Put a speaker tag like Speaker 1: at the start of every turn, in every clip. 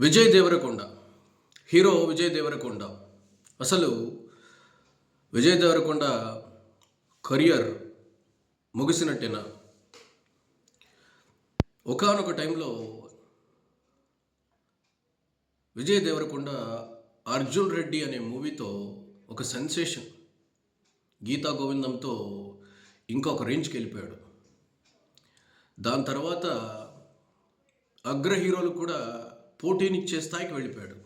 Speaker 1: Vijay Deverakonda. Hero Vijay Deverakonda. అసలు Vijay Devarakonda career ముగిసినట్టేనా? ఒకానొక టైంలో విజయ్ దేవరకొండ అర్జున్ రెడ్డి అనే మూవీతో ఒక సెన్సేషన్. గీతా గోవిందంతో ఇంకొక రేంజ్కి వెళ్ళిపోయాడు దాని తర్వాత అగ్ర హీరోలు కూడా పోటీనిచ్చే స్థాయికి వెళ్ళిపోయాడు.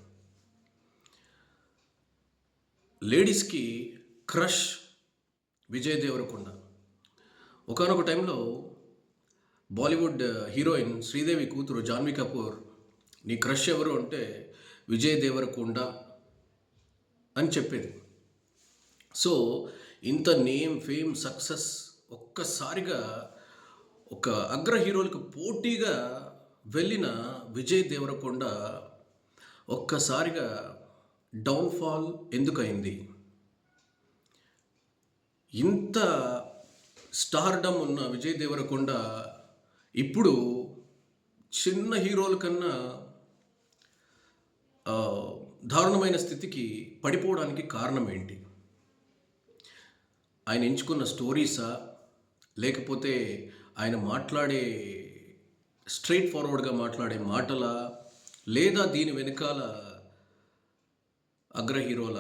Speaker 1: లేడీస్కి క్రష్ విజయ్ దేవరకొండ. ఒకనొక టైంలో బాలీవుడ్ హీరోయిన్ శ్రీదేవి కూతురు జాన్వీ కపూర్ నీ క్రష్ ఎవరు అంటే విజయ్ దేవరకొండ అని చెప్పేది. సో ఇంత నేమ్ ఫేమ్ సక్సెస్ ఒక్కసారిగా ఒక అగ్ర హీరోలకు పోటీగా వెళ్ళిన విజయ్ దేవరకొండ ఒక్కసారిగా డౌన్ఫాల్ ఎందుకయింది ఇంత స్టార్డమ్ ఉన్న విజయ్ దేవరకొండ ఇప్పుడు చిన్న హీరోల కన్నా దారుణమైన స్థితికి పడిపోవడానికి కారణం ఏంటి ఆయన ఎంచుకున్న స్టోరీసా? లేకపోతే ఆయన మాట్లాడే స్ట్రైట్ ఫార్వర్డ్గా మాట్లాడే మాటలా లేదా దీని వెనకాల అగ్ర హీరోల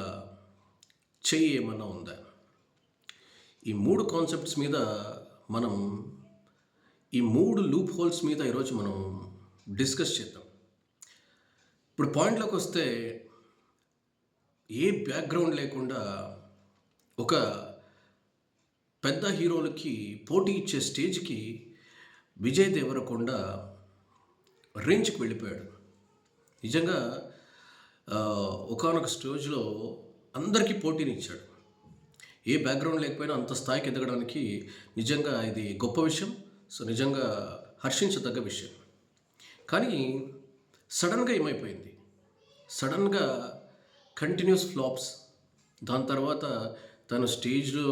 Speaker 1: చెయ్యి ఏమన్నా ఉందా? ఈ మూడు కాన్సెప్ట్స్ మీద మనం ఈ మూడు లూప్ హోల్స్ మీద ఈరోజు మనం డిస్కస్ చేద్దాం. ఇప్పుడు పాయింట్లోకి వస్తే ఏ బ్యాక్గ్రౌండ్ లేకుండా ఒక పెద్ద హీరోలకి పోటీ ఇచ్చే స్టేజ్కి విజయ్ దేవరకొండ రేంజ్కి వెళ్ళిపోయాడు. నిజంగా ఒకనొక స్టేజ్లో అందరికీ పోటీనిచ్చాడు. ఏ బ్యాక్గ్రౌండ్ లేకపోయినా అంత స్థాయికి ఎదగడానికి నిజంగా ఇది గొప్ప విషయం. సో నిజంగా హర్షించదగ్గ విషయం. కానీ సడన్గా ఏమైపోయింది? సడన్గా కంటిన్యూస్ ఫ్లాప్స్. దాని తర్వాత తను స్టేజ్లో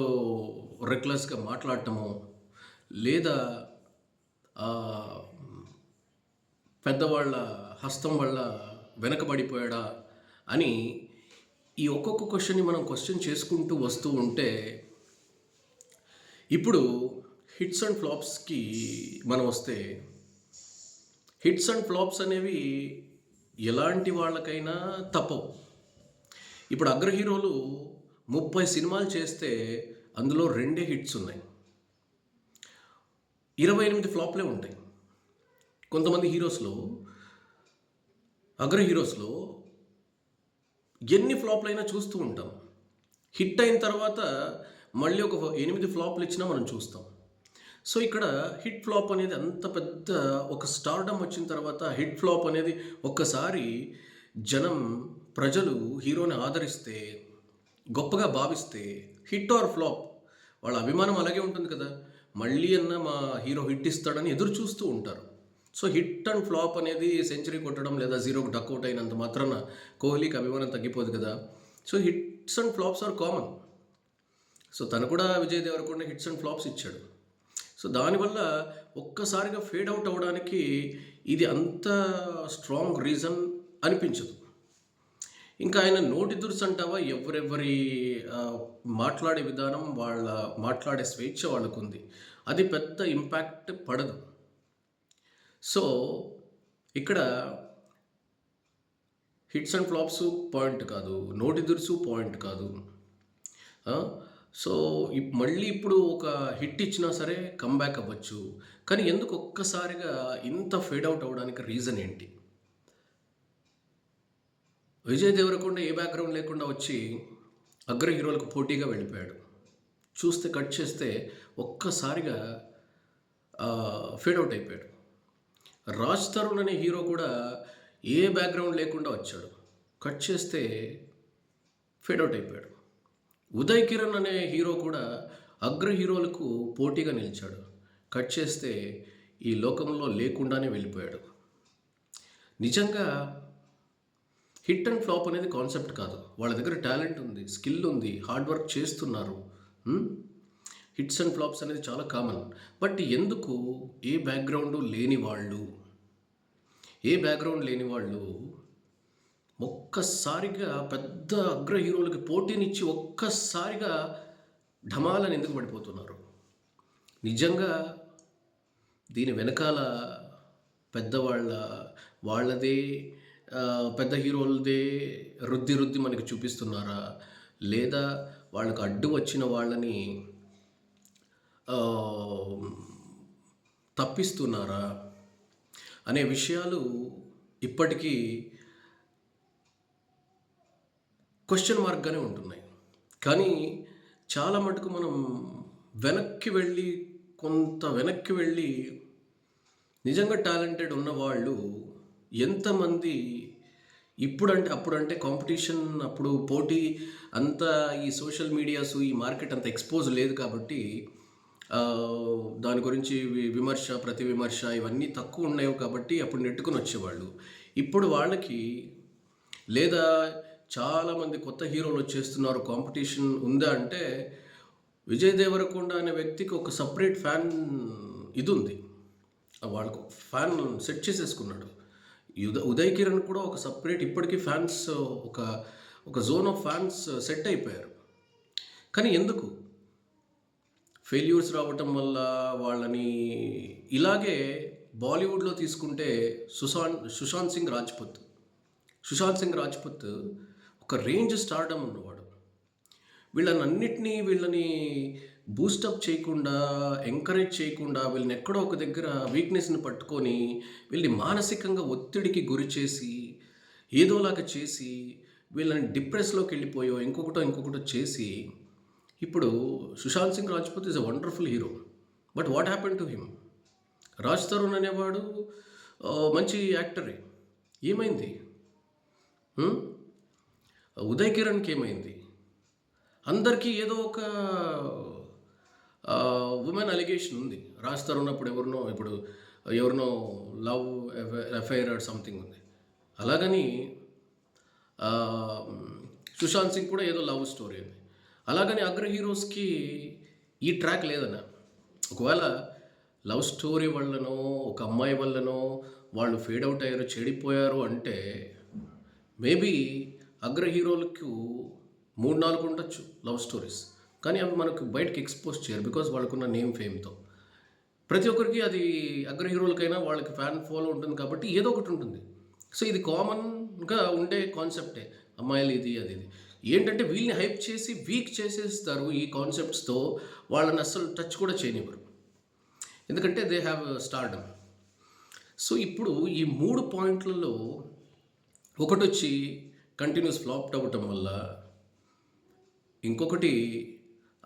Speaker 1: రెక్లెస్గా మాట్లాడటము లేదా పెద్దవాళ్ళ హస్తం వల్ల వెనకబడిపోయాడా అని ఈ ఒక్కొక్క క్వశ్చన్ని మనం క్వశ్చన్ చేసుకుంటూ వస్తూ ఉంటే ఇప్పుడు హిట్స్ అండ్ ఫ్లాప్స్కి మనం వస్తే హిట్స్ అండ్ ఫ్లాప్స్ అనేవి ఎలాంటి వాళ్ళకైనా తప్పవు. ఇప్పుడు అగ్ర హీరోలు ముప్పై సినిమాలు చేస్తే అందులో రెండే హిట్స్ ఉన్నాయి. ఇరవై ఎనిమిది ఫ్లాప్లే ఉంటాయి. కొంతమంది హీరోస్లో అగ్ర హీరోస్లో ఎన్ని ఫ్లాప్లు అయినా చూస్తూ ఉంటాం. హిట్ అయిన తర్వాత మళ్ళీ ఒక ఎనిమిది ఫ్లాప్లు ఇచ్చినా మనం చూస్తాం. సో ఇక్కడ హిట్ ఫ్లాప్ అనేది అంత పెద్ద ఒక స్టార్డమ్ వచ్చిన తర్వాత హిట్ ఫ్లాప్ అనేది ఒక్కసారి జనం ప్రజలు హీరోని ఆదరిస్తే గొప్పగా భావిస్తే హిట్ ఆర్ ఫ్లాప్. వాళ్ళ అభిమానం అలాగే ఉంటుంది కదా. మళ్ళీ అన్న మా హీరో హిట్ ఇస్తాడని ఎదురు చూస్తూ ఉంటారు. సో హిట్ అండ్ ఫ్లాప్ అనేది సెంచరీ కొట్టడం లేదా జీరోకి డక్అవుట్ అయినంత మాత్రాన కోహ్లీకి అభిమానం తగ్గిపోదు కదా. So hits and flops are common. So తను కూడా Vijay Deverakonda hits and flops ఇచ్చాడు. సో దానివల్ల ఒక్కసారిగా ఫేడ్ అవుట్ అవ్వడానికి ఇది అంత స్ట్రాంగ్ రీజన్ అనిపించదు. ఇంకా ఆయన నోటి దురుసు అంటావా? ఎవరెవరి మాట్లాడే విధానం వాళ్ళ మాట్లాడే స్వేచ్ఛ వాళ్ళకు ఉంది అది పెద్ద ఇంపాక్ట్ పడదు. సో ఇక్కడ హిట్స్ అండ్ ఫ్లాప్స్ పాయింట్ కాదు. నోటి దురుసు పాయింట్ కాదు. సో ఇప్- మళ్ళీ ఇప్పుడు ఒక హిట్ ఇచ్చినా సరే కమ్బ్యాక్ అవ్వచ్చు. కానీ ఎందుకు ఒక్కసారిగా ఇంత ఫేడ్ అవుట్ అవ్వడానికి రీజన్ ఏంటి? విజయ్ దేవరకొండ ఏ బ్యాక్గ్రౌండ్ లేకుండా వచ్చి అగ్ర హీరోలకు పోటీగా వెళ్ళిపోయాడు. చూస్తే కట్ చేస్తే ఒక్కసారిగా ఫేడ్ అవుట్ అయిపోయాడు. రాజ్ తరుణ్ అనే హీరో కూడా ఏ బ్యాక్గ్రౌండ్ లేకుండా వచ్చాడు. కట్ చేస్తే ఫేడ్ అవుట్ అయిపోయాడు. ఉదయ్ కిరణ్ అనే హీరో కూడా అగ్ర హీరోలకు పోటీగా నిలిచాడు. కట్ చేస్తే ఈ లోకంలో లేకుండానే వెళ్ళిపోయాడు. నిజంగా హిట్ అండ్ ఫ్లాప్ అనేది కాన్సెప్ట్ కాదు. వాళ్ళ దగ్గర టాలెంట్ ఉంది స్కిల్ ఉంది హార్డ్ వర్క్ చేస్తున్నారు. హిట్స్ అండ్ ఫ్లాప్స్ అనేది చాలా కామన్. బట్ ఎందుకు ఏ బ్యాక్గ్రౌండ్ లేని వాళ్ళు ఏ బ్యాక్గ్రౌండ్ లేని వాళ్ళు ఒక్కసారిగా పెద్ద అగ్ర హీరోలకి పోటీనిచ్చి ఒక్కసారిగా ఢమాలని ఎందుకు పడిపోతున్నారు? నిజంగా దీని వెనకాల పెద్దవాళ్ళ వాళ్ళదే పెద్ద హీరోలదే రుద్ది రుద్ది మనకి చూపిస్తున్నారా? లేదా వాళ్ళకు అడ్డు వచ్చిన వాళ్ళని తప్పిస్తున్నారా? అనే విషయాలు ఇప్పటికీ క్వశ్చన్ మార్క్గానే ఉంటున్నాయి. కానీ చాలా మటుకు మనం వెనక్కి వెళ్ళి కొంత వెనక్కి వెళ్ళి నిజంగా టాలెంటెడ్ ఉన్నవాళ్ళు ఎంతమంది ఇప్పుడంటే అప్పుడంటే కాంపిటీషన్ అప్పుడు పోటీ అంత ఈ సోషల్ మీడియాస్ ఈ మార్కెట్ అంత ఎక్స్పోజ్ లేదు కాబట్టి దాని గురించి విమర్శ ప్రతి విమర్శ ఇవన్నీ తక్కువ ఉన్నాయి కాబట్టి అప్పుడు నెట్టుకుని వచ్చేవాళ్ళు. ఇప్పుడు వాళ్ళకి లేదా చాలామంది కొత్త హీరోలు వచ్చేస్తున్నారు కాంపిటీషన్ ఉందా అంటే విజయ్ దేవరకొండ అనే వ్యక్తికి ఒక సపరేట్ ఫ్యాన్ ఇది ఉంది. వాళ్ళకు ఫ్యాన్ సెట్ చేసేసుకున్నాడు. ఉదయ్ కిరణ్ కూడా ఒక సపరేట్ ఇప్పటికీ ఫ్యాన్స్ ఒక ఒక జోన్ ఆఫ్ ఫ్యాన్స్ సెట్ అయిపోయారు. కానీ ఎందుకు? ఫెయిల్యూర్స్ రావటం వల్ల వాళ్ళని ఇలాగే బాలీవుడ్లో తీసుకుంటే సుశాంత్ సుశాంత్ సింగ్ రాజ్పుత్. సుశాంత్ సింగ్ రాజ్పుత్ ఒక రేంజ్ స్టార్డమ్ ఉన్నవాడు. వీళ్ళని అన్నిటినీ వీళ్ళని బూస్టప్ చేయకుండా ఎంకరేజ్ చేయకుండా వీళ్ళని ఎక్కడో ఒక దగ్గర వీక్నెస్ని పట్టుకొని వీళ్ళని మానసికంగా ఒత్తిడికి గురి చేసి ఏదోలాగా చేసి వీళ్ళని డిప్రెస్లోకి వెళ్ళిపోయో ఇంకొకటో ఇంకొకటో చేసి ఇప్పుడు Sushant Singh Rajput is a wonderful hero but what happen to him Raj Tarun అనేవాడు మంచి యాక్టరే ఏమైంది? ఉదయ్ కిరణ్కి ఏమైంది? అందరికీ ఏదో ఒక ఉమెన్ అలిగేషన్ ఉంది. రాస్తారు ఉన్నప్పుడు ఎవరినో ఇప్పుడు ఎవరినో లవ్ ఎఫ్ఐఆర్ ఆర్ సంథింగ్ ఉంది. అలాగని సుశాంత్ సింగ్ కూడా ఏదో లవ్ స్టోరీ ఉంది. అలాగని అగ్ర హీరోస్కి ఈ ట్రాక్ లేదన్న. ఒకవేళ లవ్ స్టోరీ వల్లనో ఒక అమ్మాయి వల్లనో వాళ్ళు ఫేడ్ అవుట్ అయ్యారు చెడిపోయారు అంటే మేబీ అగ్ర హీరోలకు మూడు నాలుగు ఉండొచ్చు లవ్ స్టోరీస్. కానీ అవి మనకు బయటకి ఎక్స్పోజ్ చేయరు బికాజ్ వాళ్ళకున్న నేమ్ ఫేమ్తో ప్రతి ఒక్కరికి అది అగ్ర హీరోలకైనా వాళ్ళకి ఫ్యాన్ ఫాలో ఉంటుంది కాబట్టి ఏదో ఒకటి ఉంటుంది. సో ఇది కామన్గా ఉండే కాన్సెప్టే అమ్మాయిలు ఇది అది ఇది. ఏంటంటే వీళ్ళని హైప్ చేసి వీక్ చేసేస్తారు ఈ కాన్సెప్ట్స్తో వాళ్ళని అస్సలు టచ్ కూడా చేయనివ్వరు. ఎందుకంటే దే హ్యావ్ స్టార్డమ్ సో ఇప్పుడు ఈ మూడు పాయింట్లలో ఒకటి వచ్చి కంటిన్యూస్ ఫ్లాప్ట్ అవ్వటం వల్ల ఇంకొకటి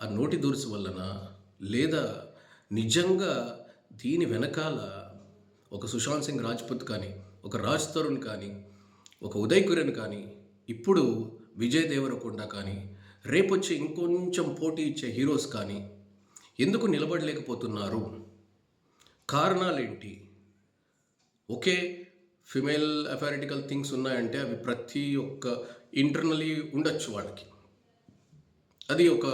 Speaker 1: ఆ నోటి దురుసు వలన లేదా నిజంగా దీని వెనకాల ఒక సుశాంత్ సింగ్ రాజ్పుత్ కానీ ఒక రాజ్ తరుణ్ కానీ ఒక ఉదయ్ కిరణ్ కానీ ఇప్పుడు విజయ్ దేవరకొండ కానీ రేపొచ్చే ఇంకొంచెం పోటీ ఇచ్చే హీరోస్ కానీ ఎందుకు నిలబడలేకపోతున్నారు? కారణాలేంటి? ఒకే ఫిమేల్ అఫారిటికల్ థింగ్స్ ఉన్నాయంటే అవి ప్రతి ఒక్క ఇంటర్నలీ ఉండొచ్చు వాళ్ళకి. అది ఒక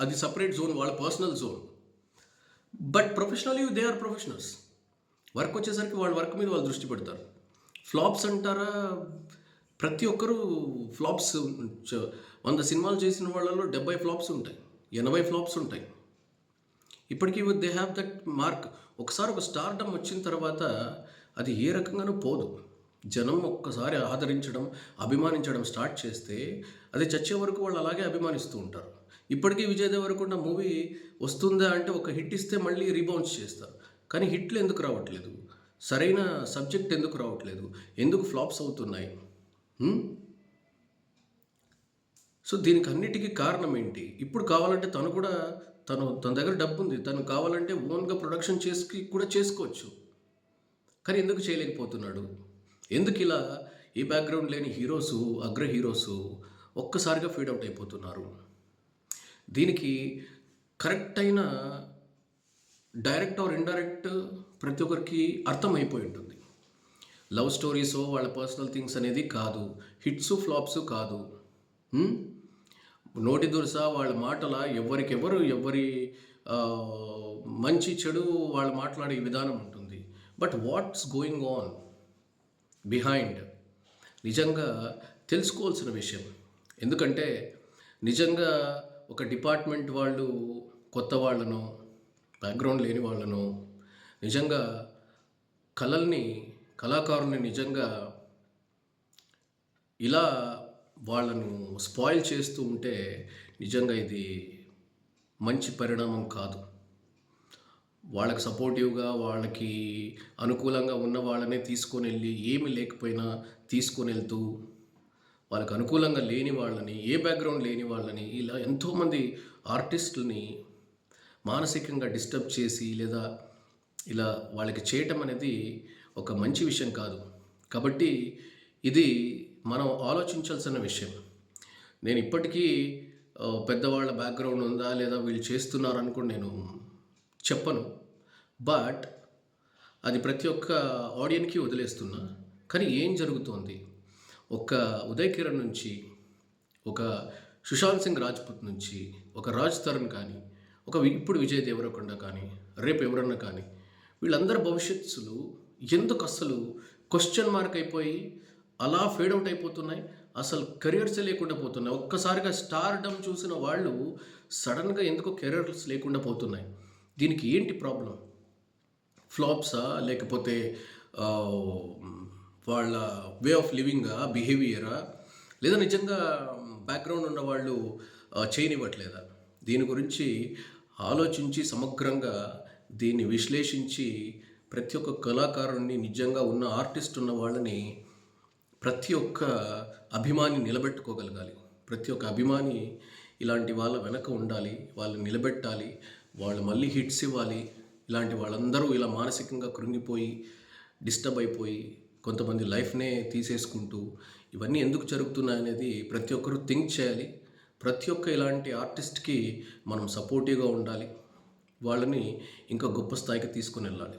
Speaker 1: అది సపరేట్ జోన్ వాళ్ళ personal zone but professionally they are professionals work వచ్చేసరికి వాళ్ళ వర్క్ మీద వాళ్ళు దృష్టి పెడతారు. ఫ్లాప్స్ అంటారా? ప్రతి ఒక్కరూ ఫ్లాప్స్ వంద సినిమాలు చేసిన వాళ్ళలో డెబ్బై ఫ్లాప్స్ ఉంటాయి. ఎనభై ఫ్లాప్స్ ఉంటాయి. ఇప్పటికీ దే హ్యావ్ దట్ మార్క్ ఒకసారి ఒక స్టార్డమ్ వచ్చిన తర్వాత అది ఏ రకంగానూ పోదు. జనం ఒక్కసారి ఆదరించడం అభిమానించడం స్టార్ట్ చేస్తే అది చచ్చే వరకు వాళ్ళు అలాగే అభిమానిస్తూ ఉంటారు. ఇప్పటికీ విజయ్ దేవరకొండ మూవీ వస్తుందా అంటే ఒక హిట్ ఇస్తే మళ్ళీ రీబౌన్స్ చేస్తారు. కానీ హిట్లు ఎందుకు రావట్లేదు? సరైన సబ్జెక్ట్ ఎందుకు రావట్లేదు? ఎందుకు ఫ్లాప్స్ అవుతున్నాయి? సో దీనికి అన్నిటికీ కారణం ఏంటి? ఇప్పుడు కావాలంటే తను కూడా తను తన దగ్గర డబ్బు ఉంది తను కావాలంటే ఓన్గా ప్రొడక్షన్ చేసి కూడా చేసుకోవచ్చు. కానీ ఎందుకు చేయలేకపోతున్నాడు? ఎందుకు ఇలా ఏ బ్యాక్గ్రౌండ్ లేని హీరోసు అగ్ర హీరోసు ఒక్కసారిగా ఫీడ్ అవుట్ అయిపోతున్నారు. దీనికి కరెక్ట్ అయిన డైరెక్ట్ ఆర్ ఇండైరెక్ట్ ప్రతి ఒక్కరికి అర్థమైపోయి ఉంటుంది. లవ్ స్టోరీస్ వాళ్ళ పర్సనల్ థింగ్స్ అనేది కాదు. హిట్స్ ఫ్లాప్స్ కాదు. నోటి దురుస వాళ్ళ మాటల ఎవరికెవరు ఎవరి మంచి చెడు వాళ్ళు మాట్లాడే విధానం ఉంటుంది. But what's going on behind నిజంగా తెలుసుకోవాల్సిన విషయం. ఎందుకంటే నిజంగా ఒక డిపార్ట్మెంట్ వాళ్ళు కొత్త వాళ్ళను బ్యాక్గ్రౌండ్ లేని వాళ్ళను నిజంగా కళల్ని కళాకారుల్ని నిజంగా ఇలా వాళ్ళను స్పాయిల్ చేస్తూ ఉంటే నిజంగా ఇది మంచి పరిణామం కాదు. వాళ్ళకి సపోర్టివ్గా వాళ్ళకి అనుకూలంగా ఉన్న వాళ్ళనే తీసుకొని వెళ్ళి ఏమి లేకపోయినా తీసుకొని వెళ్తూ వాళ్ళకి అనుకూలంగా లేని వాళ్ళని ఏ బ్యాక్గ్రౌండ్ లేని వాళ్ళని ఇలా ఎంతోమంది ఆర్టిస్టులని మానసికంగా డిస్టర్బ్ చేసి లేదా ఇలా వాళ్ళకి చేయటం అనేది ఒక మంచి విషయం కాదు. కాబట్టి ఇది మనం ఆలోచించాల్సిన విషయం. నేను ఇప్పటికీ పెద్దవాళ్ళ బ్యాక్గ్రౌండ్ ఉందా లేదా వీళ్ళు చేస్తున్నారు అనుకుని నేను చెప్పను. బట్ అది ప్రతి ఒక్క ఆడియన్కి వదిలేస్తున్నా. కానీ ఏం జరుగుతోంది? ఒక ఉదయ్ కిరణ్ నుంచి ఒక సుశాంత్ సింగ్ రాజ్పుత్ నుంచి ఒక రాజ్ తరుణ్ కానీ ఒక ఇప్పుడు విజయ్ దేవరకొండ కానీ రేపు ఎవరన్నా కానీ వీళ్ళందరి భవిష్యత్తులు ఎందుకు అసలు క్వశ్చన్ మార్క్ అయిపోయి అలా ఫేడ్ అవుట్ అయిపోతున్నాయి అసలు కెరియర్స్ లేకుండా పోతున్నాయి. ఒక్కసారిగా స్టార్డమ్ చూసిన వాళ్ళు సడన్గా ఎందుకో కెరియర్స్ లేకుండా పోతున్నాయి? దీనికి ఏంటి ప్రాబ్లం ఫ్లాప్సా లేకపోతే వాళ్ళ వే ఆఫ్ లివింగా బిహేవియరా లేదా నిజంగా బ్యాక్గ్రౌండ్ ఉన్న వాళ్ళు చేయనివ్వట్లేదా? దీని గురించి ఆలోచించి సమగ్రంగా దీన్ని విశ్లేషించి ప్రతి ఒక్క కళాకారుణ్ణి నిజంగా ఉన్న ఆర్టిస్ట్ ఉన్న వాళ్ళని ప్రతి ఒక్క అభిమాని నిలబెట్టుకోగలగాలి. ప్రతి ఒక్క అభిమాని ఇలాంటి వాళ్ళ వెనక ఉండాలి వాళ్ళని నిలబెట్టాలి వాళ్ళు మళ్ళీ హిట్స్ ఇవ్వాలి. ఇలాంటి వాళ్ళందరూ ఇలా మానసికంగా కృంగిపోయి డిస్టర్బ్ అయిపోయి కొంతమంది లైఫ్నే తీసేసుకుంటూ ఇవన్నీ ఎందుకు జరుగుతున్నాయి అనేది ప్రతి ఒక్కరూ థింక్ చేయాలి. ప్రతి ఒక్క ఇలాంటి ఆర్టిస్ట్కి మనం సపోర్టివ్గా ఉండాలి. వాళ్ళని ఇంకా గొప్ప స్థాయికి తీసుకుని వెళ్ళాలి.